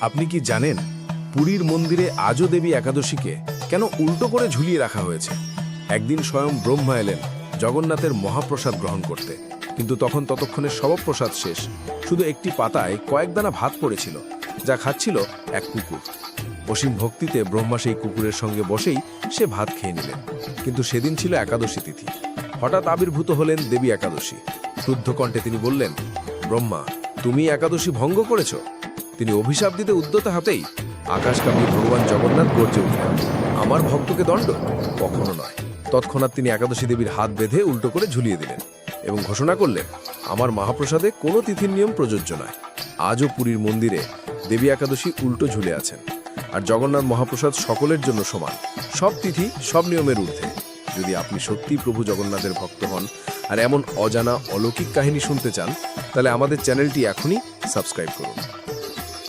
আপনি কি জানেন পুরীর মন্দিরে আজও দেবী একাদশীকে কেন উল্টো করে ঝুলিয়ে রাখা হয়েছে? একদিন স্বয়ং ব্রহ্মা এলেন জগন্নাথের মহাপ্রসাদ গ্রহণ করতে। কিন্তু তখন ততক্ষণে শবপ্রসাদ শেষ। শুধু একটি পাতায় কয়েক দানা ভাত পড়েছিল, যা খাচ্ছিল এক কুকুর। অসীম ভক্তিতে ব্রহ্মা সেই কুকুরের সঙ্গে বসেই সে ভাত খেয়ে নিলেন। কিন্তু সেদিন ছিল একাদশী তিথি। হঠাৎ আবির্ভূত হলেন দেবী একাদশী। শুদ্ধ কণ্ঠে তিনি বললেন, ব্রহ্মা, তুমি একাদশী ভঙ্গ করেছ? তিনি অভিশাপ দিতে উদ্যত হাতেই আকাশকামী ভগবান জগন্নাথ গর্জে উঠলেন। আমার ভক্তকে দণ্ড? কখনো নয়। তৎক্ষণাৎ তিনি একাদশী দেবীর হাত বেঁধে উল্টো করে ঝুলিয়ে দিলেন এবং ঘোষণা করলেন, আমার মহাপ্রসাদে কোনো তিথির নিয়ম প্রযোজ্য নয়। আজও পুরীর মন্দিরে দেবী একাদশী উল্টো ঝুলে আছেন। আর জগন্নাথ মহাপ্রসাদ সকলের জন্য সমান। সব তিথি, সব নিয়মের ঊর্ধ্বে। যদি আপনি সত্যিই প্রভু জগন্নাথের ভক্ত হন আর এমন অজানা অলৌকিক কাহিনী শুনতে চান, তাহলে আমাদের চ্যানেলটি এখনই সাবস্ক্রাইব করুন।